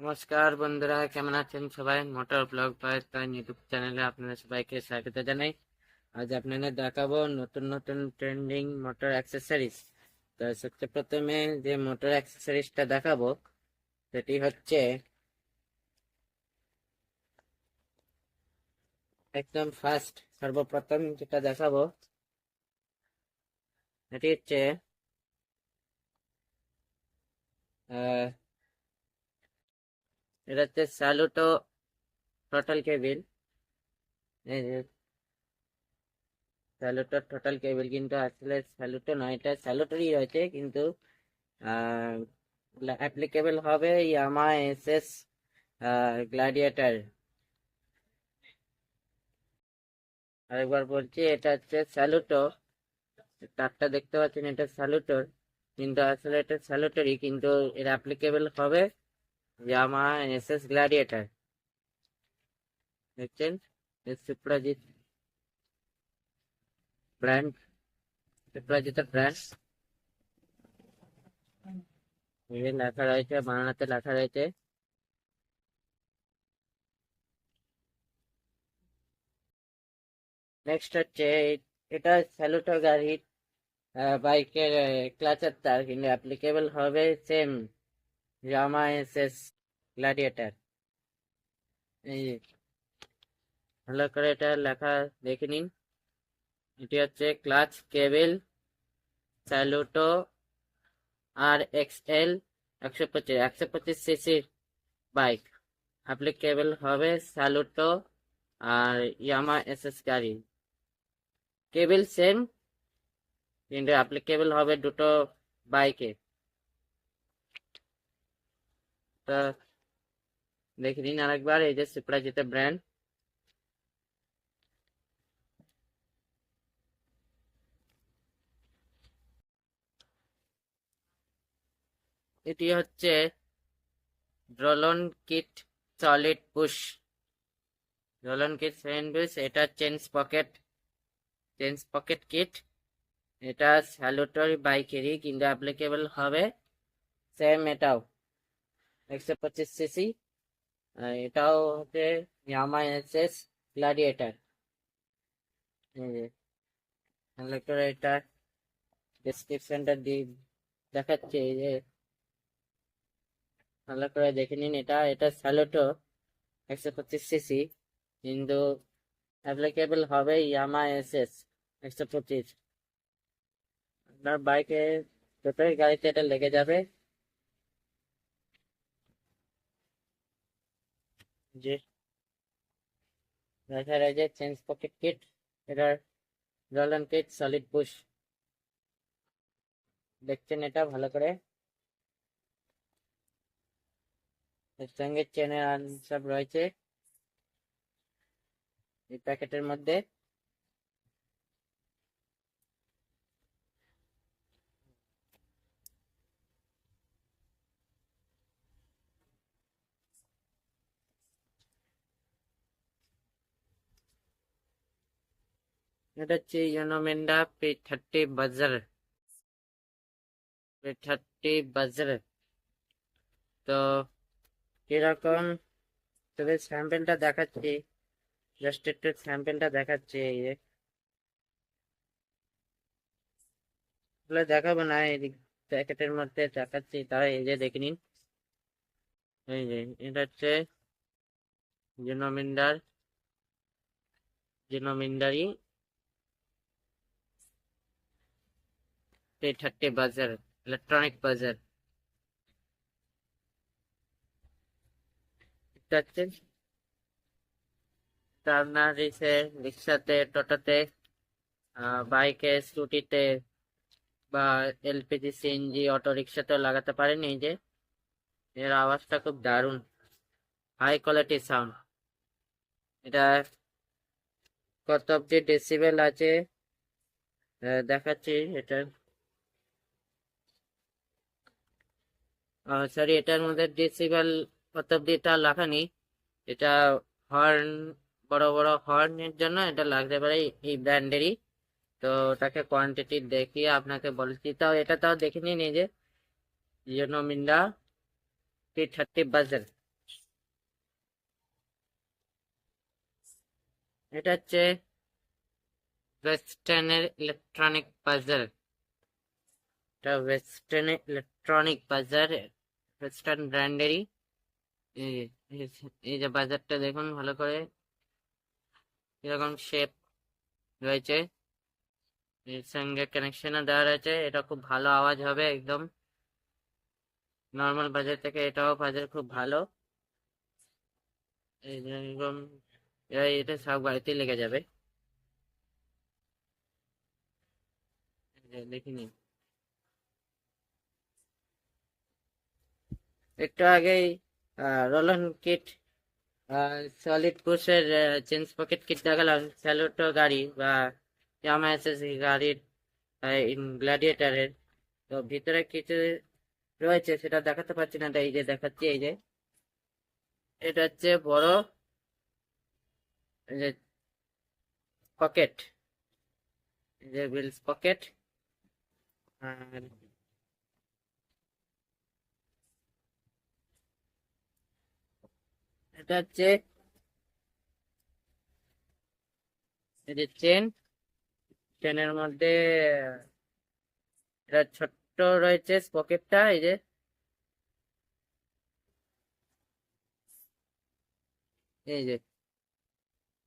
নমস্কার বন্ধুরা, কেমন আছেন সবাই? মোটর ব্লগ পাকিস্তান ইউটিউব চ্যানেলে আপনাদের সবাইকে স্বাগত জানাই। আজ আপনাদের দেখাবো নতুন নতুন ট্রেন্ডিং মোটর অ্যাক্সেসরিজ। তো সবচেয়ে প্রথমে যে মোটর অ্যাক্সেসরিজটা দেখাবো, সেটি হচ্ছে একদম ফার্স্ট, সর্বপ্রথম যেটা দেখাবো এটি হচ্ছে, আহ এটা হচ্ছে স্যালুটো টোটাল কেবিল এই যে স্যালুটোর টোটাল কেবিল কিন্তু আসলে স্যালুটো নয়, এটা স্যালুটোরই রয়েছে কিন্তু অ্যাপ্লিকেবল হবে ইয়ামা এস এস গ্ল্যাডিয়েটার আরেকবার বলছি, এটা হচ্ছে স্যালুটো তারটা দেখতে পাচ্ছেন, এটা স্যালুটোর কিন্তু আসলে এটা স্যালুটোরই কিন্তু এর অ্যাপ্লিকেবল হবে ইয়ামা এস এস গ্ল্যাডিয়েটার দেখছেন সুপ্রাজিৎ ব্র্যান্ড সুপ্রাজিতের ব্র্যান্ড লেখা রয়েছে বাংলাতে লেখা রয়েছে নেক্সট হচ্ছে এটা স্যালুটার গাড়ির বাইকের ক্লাচের তার কিন্তু অ্যাপ্লিকেবল হবে same Yamaha S S Gladiator এই ভালো করে এটা লেখা দেখে নিন এটি হচ্ছে clutch cable Saluto R X L একশো পঁচিশ একশো পঁচিশ সিসির বাইক অ্যাপ্লিকেবল হবে স্যালুটো আর ইয়ামা এস এস গাড়ি কেবল সেম কিন্তু অ্যাপ্লিকেবল হবে দুটো বাইকে তা দেখে নিন আরেকবার, এই যে সুপ্রাজিতের ব্র্যান্ড এটি হচ্ছে ড্রলন kit solid push ড্রলন kit push এটা change pocket change pocket kit এটা স্যালুটরি বাইকেরই কিন্তু অ্যাপ্লিকেবল হবে। সেম এটাও। একশো পঁচিশ সিসি এটাও হচ্ছে ইয়ামা এস এস গ্লাডিয়েটার ভালো এটা ডেসক্রিপশনটা দিয়ে দেখাচ্ছে, এই যে ভালো করে দেখে নিন এটা এটা স্যালোটো একশো পঁচিশ সিসি কিন্তু অ্যাপ্লিকেবল হবে ইয়ামা এস এস একশো পঁচিশ আপনার বাইকে দুটোই গাড়িতে এটা লেগে যাবে যে রয়েছে চেঞ্জ পকেট কিট এটার রোল কিট সলিড পুশ দেখছেন এটা ভালো করে? এর সঙ্গে চেনের সব রয়েছে। এই প্যাকেটের মধ্যে এটা হচ্ছে Uno Minda P thirty buzzer. P thirty buzzer. তো কীরকম? তবে স্যাম্পেলটা দেখাচ্ছি। জাস্ট একটু স্যাম্পেলটা দেখাচ্ছি এই যে। দেখাবো না, এই প্যাকেটের মধ্যে দেখাচ্ছি তাই এই যে দেখে নিন। এই যে, এটা হচ্ছে জিনোমিন্ডার জিনোমিন্ডারি P thirty buzzer, electronic buzzer. রিসে, রিক্সাতে, টোটোতে বাইকে, স্কুটিতে বা এলপিজি, সিএনজি অটো রিক্সাতেও লাগাতে পারেন এই যে। এর আওয়াজটা খুব দারুণ। High quality sound. এটা কত অব্দি ডেসিবেল আছে? দেখাচ্ছি এটা। সরি এটার মধ্যে ডেসিবেল অব্দি এটা লেখা নেই এটা হর্ন বড় বড় হর্নের জন্য এটা লাগতে পারে এই ব্র্যান্ডেরই। তো ওটাকে কোয়ান্টিটি দেখিয়ে আপনাকে বলছি। তাও এটা তাও দেখে নিন এই যে জিওনোমিন্ডা টি থার্টি বাজেল এটা হচ্ছে ওয়েস্টার্নের ইলেকট্রনিক বাজার এটা ওয়েস্টার্নের ইলেকট্রনিক পাজার ওয়েস্টার্ন ব্র্যান্ডেরই এই যে- বাজারটা দেখুন ভালো করে। এরকম শেপ রয়েছে। এর সঙ্গে কানেকশনও দেওয়া রয়েছে। এটা খুব ভালো আওয়াজ হবে একদম। নর্মাল বাজার থেকে এটাও বাজার খুব ভালো। এরা- এটা সব গাড়িতেই লেগে যাবে। দেখিনি একটু আগেই রোলন কিট সলিড পুশের চেঞ্জ পকেট কিট দেখালাম। স্যালোটো গাড়ি বা এসএসসি গাড়ির গ্ল্যাডিয়েটারের তো ভিতরে কিছু রয়েছে, সেটা দেখাতে পারছি না, এই যে দেখাচ্ছি, এই যে। এটা হচ্ছে বড় যে পকেট যে বিলস পকেট আর এটা হচ্ছে চেন চেনের মধ্যে এটা ছোট্ট রয়েছে পকেটটা এই যে। এই যে,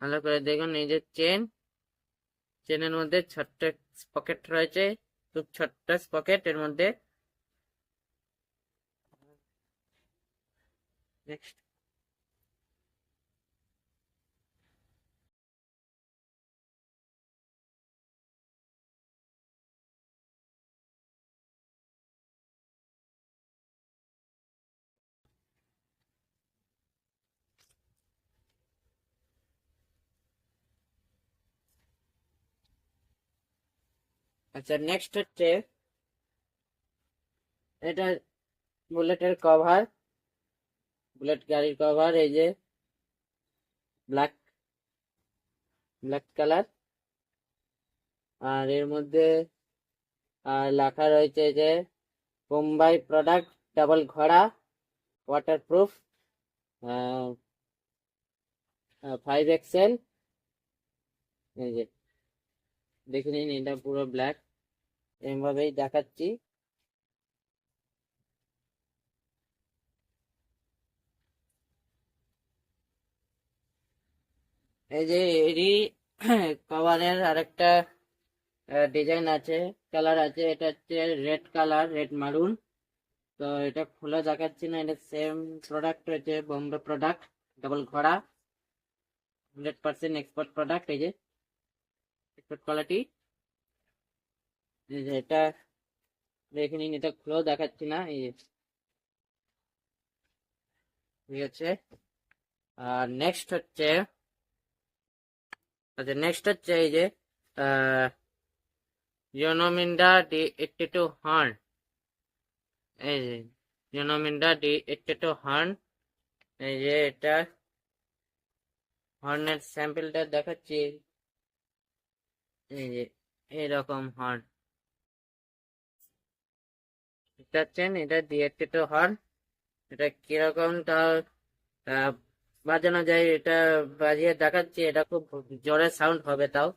ভালো করে দেখুন, এই যে চেন চেনের মধ্যে ছোট্ট পকেট রয়েছে, খুব ছোট্ট পকেট এর মধ্যে। নেক্সট আচ্ছা নেক্সট হচ্ছে এটা বুলেটের কভার বুলেট গাড়ির কভার এই যে ব্ল্যাক ব্ল্যাক কালার আর এর মধ্যে, আর লেখা রয়েছে যে বোম্বাই প্রোডাক্ট ডাবল ঘোড়া ওয়াটারপ্রুফ ফাইভ এক্সেল এই যে দেখে নিন, এটা পুরো ব্ল্যাক এভাবেই দেখাচ্ছি। এই যে এরই কভারের আরেকটা ডিজাইন আছে কালার আছে, এটা হচ্ছে রেড কালার রেড মারুন তো এটা খুলে দেখাচ্ছি না, এটা সেম প্রোডাক্ট রয়েছে বোম্বে প্রোডাক্ট ডবল ঘোড়া। হান্ড্রেড পার্সেন্ট এক্সপোর্ট প্রোডাক্ট এই যে। এই যে এটা দেখে নিন, এটা খুলেও দেখাচ্ছি না, এই ঠিক আছে। আর নেক্সট হচ্ছে আচ্ছা নেক্সট হচ্ছে এই যে Uno Minda D eighty two horn এই যে Uno Minda D eighty two horn এই যে এটা হর্নের স্যাম্পলটা দেখাচ্ছি। এই যে এইরকম হর্ন দেখতে পাচ্ছেন এটা এইটটি টু হর্ন এটা কীরকম আহ, বাজানো যায় এটা বাজিয়ে দেখাচ্ছি এটা খুব জোরে সাউন্ড হবে তাও।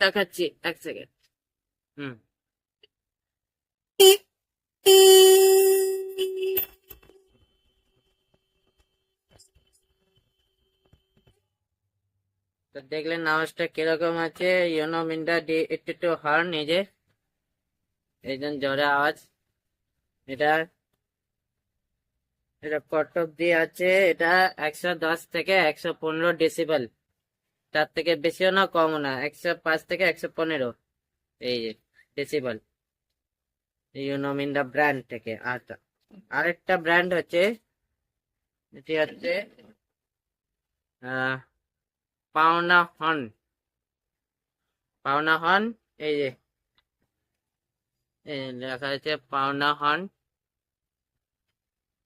দেখাচ্ছি এক সেকেন্ড হুম। তো দেখলেন আওয়াজটা কীরকম আছে? Uno Minda D eighty two horn এই যে এই জন্য জোরে আওয়াজ। এটা এটা কট অব্দি আছে। এটা একশো দশ থেকে একশো পনেরো ডেসিবেল তার থেকে বেশিও না কমও না একশো পাঁচ থেকে একশো পনেরো। এই যে ডেসিবেল ইউনোমিন্ডা ব্র্যান্ড থেকে আর আরেকটা ব্র্যান্ড হচ্ছে এটি হচ্ছে আহ, পাওনা হন। পাওনা হন, এই যে লেখা আছে পাওনা হন।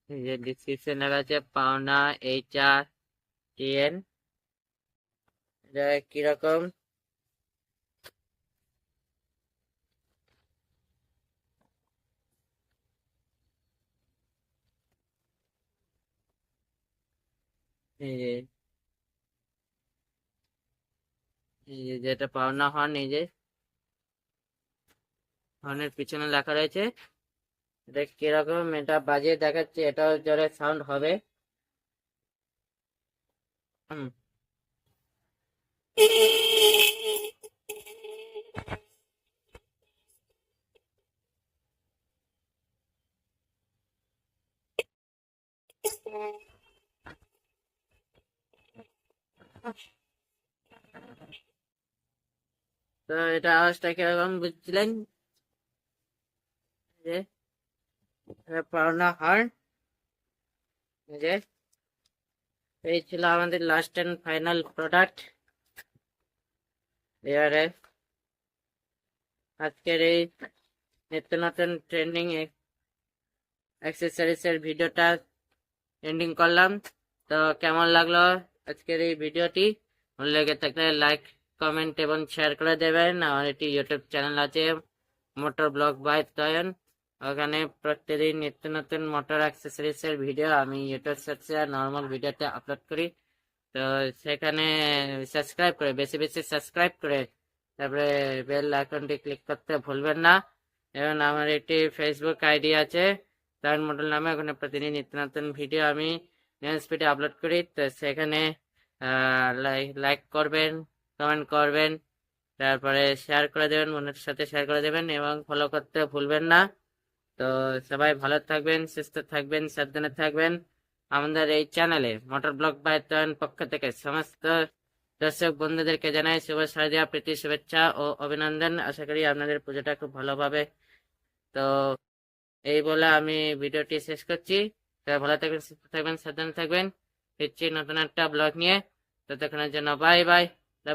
এই যে ডিসক্রিপশন লেখা আছে পাওনা এইচ আর টিএন কীরকম এই যে এই যে যেটা পাওনা হর্ন এই যে হর্নের পিছনে লেখা রয়েছে। এটা কীরকম? এটা বাজিয়ে দেখাচ্ছে, এটাও জোরে সাউন্ড হবে। হুম। তো এটা আওয়াজটা কীরকম বুঝছিলেন? যে পাওনা হর্ন। যে, এই ছিল আমাদের লাস্ট অ্যান্ড ফাইনাল প্রোডাক্ট এবারে আজকের এই নিত্য নতুন ট্রেন্ডিং অ্যাক্সেসরিজ এর ভিডিওটা এন্ডিং করলাম। তো কেমন লাগল আজকের এই ভিডিওটি ভালো লেগে থাকলে লাইক কমেন্ট এবং শেয়ার করে দেবেন। আমার একটি ইউটিউব চ্যানেল আছে মোটর ব্লগ বাই তয়ন ওখানে প্রত্যেকদিন নিত্য নতুন মোটর অ্যাক্সেসরিজ এর ভিডিও আমি ইউটিউব সার্চে নর্মাল ভিডিওতে আপলোড করি। তো সেখানে সাবস্ক্রাইব করে, বেশি বেশি সাবস্ক্রাইব করে, তারপরে বেল আইকনটি ক্লিক করতে ভুলবেন না। এবং আমার একটি ফেসবুক আইডি আছে তার মডেল নামে, ওখানে প্রতিদিন নিত্য নতুন ভিডিও আমি নিউজ আপলোড করি। তো সেখানে লাইক করবেন। কমেন্ট করবেন। তারপরে শেয়ার করে দেবেন, বন্ধুদের সাথে শেয়ার করে দেবেন এবং ফলো করতে ভুলবেন না। তো সবাই ভালো থাকবেন, সুস্থ থাকবেন, সাবধানে থাকবেন। আমাদের এই চ্যানেলে মোটর ব্লগ বায়তন পক্ষ থেকে সমস্ত দর্শক বন্ধুদেরকে জানাই শুভ সারদিয়া প্রীতি, শুভেচ্ছা ও অভিনন্দন। আশা করি আপনাদের পুজোটা খুব ভালোভাবে। তো এই বলে আমি ভিডিওটি শেষ করছি। ভালো থাকবেন, সুস্থ থাকবেন, সাবধানে থাকবেন। ফিরছি নতুন একটা ব্লগ নিয়ে। ততক্ষণের জন্য বাই বাই বাই